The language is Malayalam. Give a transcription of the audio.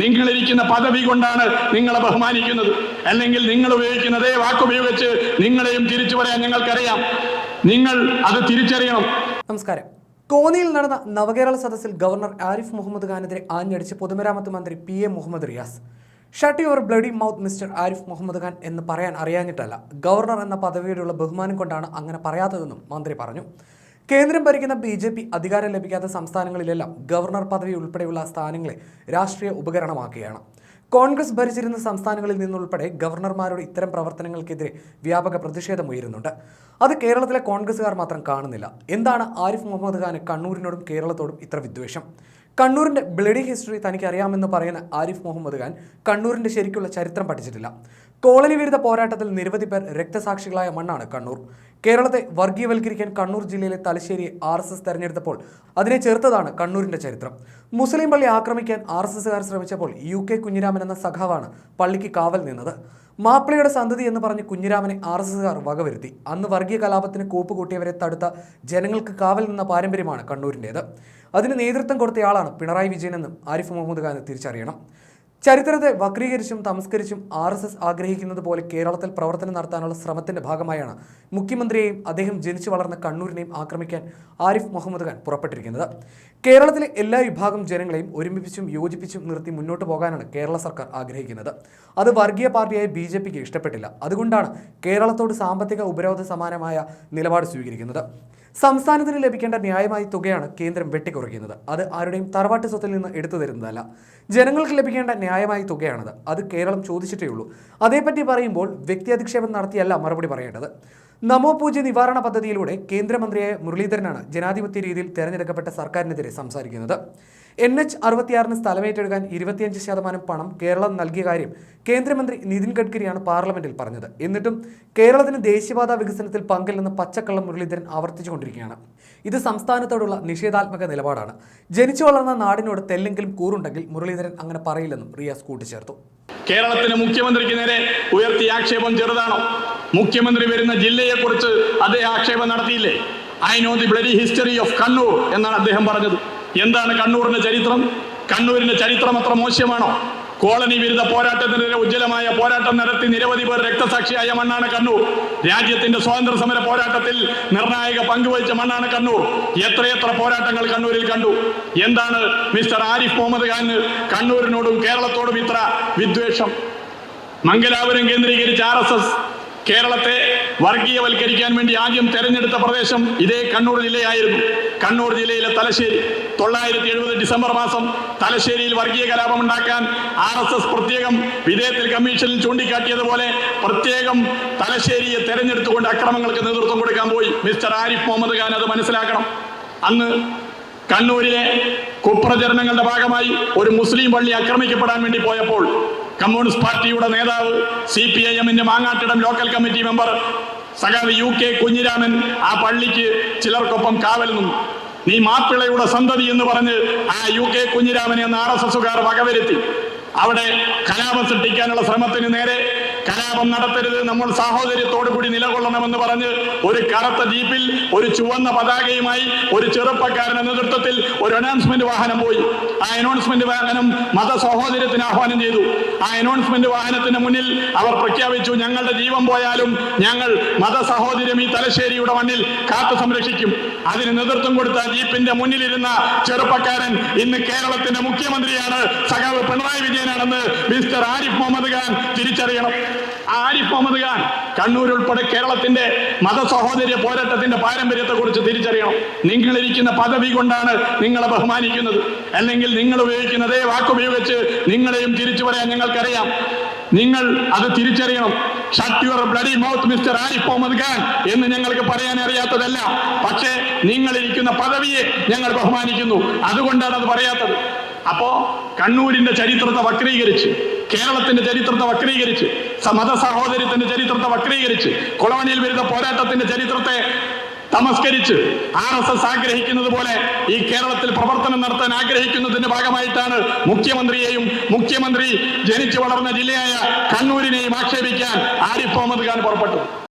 നിങ്ങളിരിക്കുന്ന പദവി കൊണ്ടാണ് നിങ്ങളെ ബഹുമാനിക്കുന്നത്. അല്ലെങ്കിൽ നിങ്ങൾ ഉപയോഗിക്കുന്ന അതേ വാക്കുപയോഗിച്ച് നിങ്ങളെയും തിരിച്ചു പറയാൻ ഞങ്ങൾക്കറിയാം നിങ്ങൾ അത് തിരിച്ചറിയണം. നമസ്കാരം. കോന്നിയിൽ നടന്ന നവകേരള സദസ്സിൽ ഗവർണർ ആരിഫ് മുഹമ്മദ് ഖാനെതിരെ ആഞ്ഞടിച്ച് പൊതുമരാമത്ത് മന്ത്രി P A Muhammad Riyas. Shut your bloody mouth mister Arif Muhammad Khan എന്ന് പറയാൻ അറിയാഞ്ഞിട്ടല്ല. ഗവർണർ എന്ന പദവിയോടുള്ള ബഹുമാനം കൊണ്ടാണ് അങ്ങനെ പറയാത്തതെന്നും മന്ത്രി പറഞ്ഞു. കേന്ദ്രം ഭരിക്കുന്ന ബി ജെ പി അധികാരം ലഭിക്കാത്ത സംസ്ഥാനങ്ങളിലെല്ലാം ഗവർണർ പദവി ഉൾപ്പെടെയുള്ള സ്ഥാനങ്ങളെ രാഷ്ട്രീയ ഉപകരണമാക്കുകയാണ്. കോൺഗ്രസ് ഭരിച്ചിരുന്ന സംസ്ഥാനങ്ങളിൽ നിന്നുൾപ്പെടെ ഗവർണർമാരുടെ ഇത്തരം പ്രവർത്തനങ്ങൾക്കെതിരെ വ്യാപക പ്രതിഷേധം ഉയരുന്നുണ്ട്. അത് കേരളത്തിലെ കോൺഗ്രസുകാർ മാത്രം കാണുന്നില്ല. എന്താണ് ആരിഫ് മുഹമ്മദ് ഖാന് കണ്ണൂരിനോടും കേരളത്തോടും ഇത്ര വിദ്വേഷം? കണ്ണൂരിന്റെ ബ്ലഡി ഹിസ്റ്ററി തനിക്ക് അറിയാമെന്ന് പറയുന്ന ആരിഫ് മുഹമ്മദ് ഖാൻ കണ്ണൂരിന്റെ ശരിക്കുള്ള ചരിത്രം പഠിച്ചിട്ടില്ല. കോളനി വിരുദ്ധ പോരാട്ടത്തിൽ നിരവധി പേർ രക്തസാക്ഷികളായ മണ്ണാണ് കണ്ണൂർ. കേരളത്തെ വർഗീയവൽക്കരിക്കാൻ കണ്ണൂർ ജില്ലയിലെ തലശ്ശേരി ആർ എസ് എസ് തെരഞ്ഞെടുത്തപ്പോൾ അതിനെ ചേർത്തതാണ് കണ്ണൂരിന്റെ ചരിത്രം. മുസ്ലിം പള്ളി ആക്രമിക്കാൻ ആർ എസ് എസുകാർ ശ്രമിച്ചപ്പോൾ യു കെ കുഞ്ഞിരാമൻ എന്ന സഖാവാണ് പള്ളിക്ക് കാവൽ നിന്നത്. മാപ്പിളയുടെ സന്തതി എന്ന് പറഞ്ഞ് കുഞ്ഞിരാമനെ ആർ എസ് എസുകാർ വകവരുത്തി. അന്ന് വർഗീയ കലാപത്തിന് കൂപ്പ് കൂട്ടിയവരെ തടുത്ത ജനങ്ങൾക്ക് കാവൽ നിന്ന പാരമ്പര്യമാണ് കണ്ണൂരിന്റേത് അതിന് നേതൃത്വം കൊടുത്തയാളാണ് പിണറായി വിജയനെന്നും ആരിഫ് മുഹമ്മദ് ഖാൻ തിരിച്ചറിയണം. ചരിത്രത്തെ വക്രീകരിച്ചും തമസ്കരിച്ചും ആർ എസ് എസ് ആഗ്രഹിക്കുന്നത് പോലെ കേരളത്തിൽ പ്രവർത്തനം നടത്താനുള്ള ശ്രമത്തിന്റെ ഭാഗമായാണ് മുഖ്യമന്ത്രിയെയും അദ്ദേഹം ജനിച്ചു വളർന്ന കണ്ണൂരിനെയും ആക്രമിക്കാൻ ആരിഫ് മുഹമ്മദ് ഖാൻ പുറപ്പെട്ടിരിക്കുന്നത്. കേരളത്തിലെ എല്ലാ വിഭാഗം ജനങ്ങളെയും ഒരുമിപ്പിച്ചും യോജിപ്പിച്ചും നിർത്തി മുന്നോട്ട് പോകാനാണ് കേരള സർക്കാർ ആഗ്രഹിക്കുന്നത്. അത് വർഗീയ പാർട്ടിയായ ബി ജെ പിക്ക് ഇഷ്ടപ്പെട്ടില്ല. അതുകൊണ്ടാണ് കേരളത്തോട് സാമ്പത്തിക ഉപരോധ സമാനമായ നിലപാട് സ്വീകരിക്കുന്നത്. സംസ്ഥാനത്തിന് ലഭിക്കേണ്ട ന്യായമായ തുകയാണ് കേന്ദ്രം വെട്ടിക്കുറയ്ക്കുന്നത്. അത് ആരുടെയും തറവാട്ട് സ്വത്തിൽ നിന്ന് എടുത്തു തരുന്നതല്ല. ജനങ്ങൾക്ക് ലഭിക്കേണ്ട ന്യായമായ തുകയാണത്. അത് കേരളം ചോദിച്ചിട്ടേ ഉള്ളൂ. അതേപ്പറ്റി പറയുമ്പോൾ വ്യക്തി അധിക്ഷേപം നടത്തിയല്ല മറുപടി പറയേണ്ടത്. നമോ പൂജ നിവാരണ പദ്ധതിയിലൂടെ കേന്ദ്രമന്ത്രിയായ മുരളീധരനാണ് ജനാധിപത്യ രീതിയിൽ തെരഞ്ഞെടുക്കപ്പെട്ട സർക്കാരിനെതിരെ സംസാരിക്കുന്നത്. എൻ എച്ച് അറുപത്തിയാറിന് സ്ഥലമേറ്റെടുക്കാൻ ഇരുപത്തിയഞ്ച് ശതമാനം പണം കേരളം നൽകിയ കാര്യം കേന്ദ്രമന്ത്രി നിതിൻ ഗഡ്കരിയാണ് പാർലമെന്റിൽ പറഞ്ഞത്. എന്നിട്ടും കേരളത്തിന് ദേശീയപാത വികസനത്തിൽ പങ്കില്ലെന്ന് പച്ചക്കള്ളം മുരളീധരൻ ആവർത്തിച്ചുകൊണ്ടിരിക്കുകയാണ്. ഇത് സംസ്ഥാനത്തോടുള്ള നിഷേധാത്മക നിലപാടാണ്. ജനിച്ചു വളർന്ന നാടിനോട് തെല്ലെങ്കിലും കൂറുണ്ടെങ്കിൽ മുരളീധരൻ അങ്ങനെ പറയില്ലെന്നും റിയാസ് കൂട്ടിച്ചേർത്തു. കേരളത്തിന് മുഖ്യമന്ത്രിക്ക് നേരെ ഉയർത്തിയ ആക്ഷേപം ചെറുതാണോ? മുഖ്യമന്ത്രി വരുന്ന ജില്ലയെക്കുറിച്ച് അദ്ദേഹം ആക്ഷേപം നടത്തിയില്ലേ? I know the bloody history of Kannur എന്നാണ് അദ്ദേഹം പറഞ്ഞത്. എന്താണ് കണ്ണൂരിന്റെ ചരിത്രം? കണ്ണൂരിന്റെ ചരിത്രം അത്ര മോശമാണോ? കോളനി വിരുദ്ധ പോരാട്ടത്തിനെതിരെ ഉജ്ജ്വലമായ പോരാട്ടം നടത്തി നിരവധി പേർ രക്തസാക്ഷിയായ മണ്ണാണ് കണ്ണൂർ. രാജ്യത്തിന്റെ സ്വാതന്ത്ര്യ സമര പോരാട്ടത്തിൽ നിർണായക പങ്കുവഹിച്ച മണ്ണാണ് കണ്ണൂർ. എത്രയെത്ര പോരാട്ടങ്ങൾ കണ്ണൂരിൽ കണ്ടു? എന്താണ് മിസ്റ്റർ ആരിഫ് മുഹമ്മദ് ഖാന് കണ്ണൂരിനോടും കേരളത്തോടും ഇത്ര വിദ്വേഷം? മംഗലാപുരം കേന്ദ്രീകരിച്ച് ആർ കേരളത്തെ വർഗീയവൽക്കരിക്കാൻ വേണ്ടി ആദ്യം തെരഞ്ഞെടുത്ത പ്രദേശം ഇതേ കണ്ണൂർ ജില്ലയായിരുന്നു. കണ്ണൂർ ജില്ലയിലെ തലശ്ശേരി. തൊള്ളായിരത്തി എഴുപത് ഡിസംബർ മാസം തലശ്ശേരിയിൽ വർഗീയ കലാപം ഉണ്ടാക്കാൻ ആർ എസ് എസ് പ്രത്യേകം വിധേയത്തിൽ കമ്മീഷനിൽ ചൂണ്ടിക്കാട്ടിയതുപോലെ പ്രത്യേകം തലശ്ശേരിയെ തെരഞ്ഞെടുത്തുകൊണ്ട് അക്രമങ്ങൾക്ക് നേതൃത്വം കൊടുക്കാൻ പോയി. മിസ്റ്റർ ആരിഫ് മുഹമ്മദ് ഖാൻ അത് മനസ്സിലാക്കണം. അന്ന് കണ്ണൂരിലെ കുപ്രചരണങ്ങളുടെ ഭാഗമായി ഒരു മുസ്ലിം പള്ളി ആക്രമിക്കപ്പെടാൻ വേണ്ടി പോയപ്പോൾ കമ്മ്യൂണിസ്റ്റ് പാർട്ടിയുടെ നേതാവ് സി പി ഐ എമ്മിന്റെ മാങ്ങാട്ടിടം ലോക്കൽ കമ്മിറ്റി മെമ്പർ സഖാവ് യു കെ കുഞ്ഞിരാമൻ ആ പള്ളിക്ക് ചിലർക്കൊപ്പം കാവൽ നിന്നു. നീ മാപ്പിളയുടെ സന്തതി എന്ന് പറഞ്ഞ് ആ യു കെ കുഞ്ഞിരാമനെ എന്ന ആർ എസ് എസുകാർ വകവരുത്തി. അവിടെ കലാപം സൃഷ്ടിക്കാനുള്ള ശ്രമത്തിന് നേരെ കലാപം നടത്തരുത്. നമ്മൾ സാഹോദര്യത്തോടു കൂടി നിലകൊള്ളണമെന്ന് പറഞ്ഞ് ഒരു കറുത്ത ജീപ്പിൽ ഒരു ചുവന്ന പതാകയുമായി ഒരു ചെറുപ്പക്കാരന്റെ നേതൃത്വത്തിൽ ഒരു അനൗൺസ്മെന്റ് വാഹനം പോയി. ആ അനൗൺസ്മെന്റ് വാഹനം മത സഹോദര്യത്തിന് ആഹ്വാനം ചെയ്തു. ആ അനൗൺസ്മെന്റ് വാഹനത്തിന് മുന്നിൽ അവർ പ്രഖ്യാപിച്ചു ഞങ്ങളുടെ ജീവൻ പോയാലും ഞങ്ങൾ മത സഹോദര്യം ഈ തലശ്ശേരിയുടെ മണ്ണിൽ കാത്തു സംരക്ഷിക്കും. അതിന് നേതൃത്വം കൊടുത്ത ജീപ്പിന്റെ മുന്നിലിരുന്ന ചെറുപ്പക്കാരൻ ഇന്ന് കേരളത്തിന്റെ മുഖ്യമന്ത്രിയാണ്. സഖാവ് പിണറായി വിജയനാണെന്ന് മിസ്റ്റർ ആരിഫ് മുഹമ്മദ് ഖാൻ തിരിച്ചറിയണം. ആരിഫ് മുഹമ്മദ് ഖാൻ കണ്ണൂർ ഉൾപ്പെടെ കേരളത്തിന്റെ മതസഹോദര്യ പോരാട്ടത്തിന്റെ പാരമ്പര്യത്തെ കുറിച്ച് തിരിച്ചറിയണം. നിങ്ങളിരിക്കുന്ന പദവി കൊണ്ടാണ് നിങ്ങളെ ബഹുമാനിക്കുന്നത്. അല്ലെങ്കിൽ നിങ്ങൾ ഉപയോഗിക്കുന്ന അതേ വാക്കുപയോഗിച്ച് നിങ്ങളെയും തിരിച്ചു പറയാൻ ഞങ്ങൾക്കറിയാം നിങ്ങൾ അത് തിരിച്ചറിയണം. Shut your bloody mouth mister Arif Muhammad Khan എന്ന് ഞങ്ങൾക്ക് പറയാൻ അറിയാത്തതല്ല. പക്ഷേ നിങ്ങൾ ഇരിക്കുന്ന പദവിയെ ഞങ്ങൾ ബഹുമാനിക്കുന്നു. അതുകൊണ്ടാണ് അത് പറയാത്തത്. അപ്പോ കണ്ണൂരിന്റെ ചരിത്രത്തെ വക്രീകരിച്ച് കേരളത്തിന്റെ ചരിത്രത്തെ വക്രീകരിച്ച് മത സഹോദരിത്തിന്റെ ചരിത്രത്തെ വക്രീകരിച്ച് കൊളോണിയൽ വിരുദ്ധ പോരാട്ടത്തിന്റെ ചരിത്രത്തെ തമസ്കരിച്ച് ആർ എസ് എസ് ആഗ്രഹിക്കുന്നത് പോലെ ഈ കേരളത്തിൽ പ്രവർത്തനം നടത്താൻ ആഗ്രഹിക്കുന്നതിന്റെ ഭാഗമായിട്ടാണ് മുഖ്യമന്ത്രിയെയും മുഖ്യമന്ത്രി ജനിച്ചു വളർന്ന ജില്ലയായ കണ്ണൂരിനെയും ആക്ഷേപിക്കാൻ ആരിഫ് മുഹമ്മദ് ഖാൻ പുറപ്പെട്ടു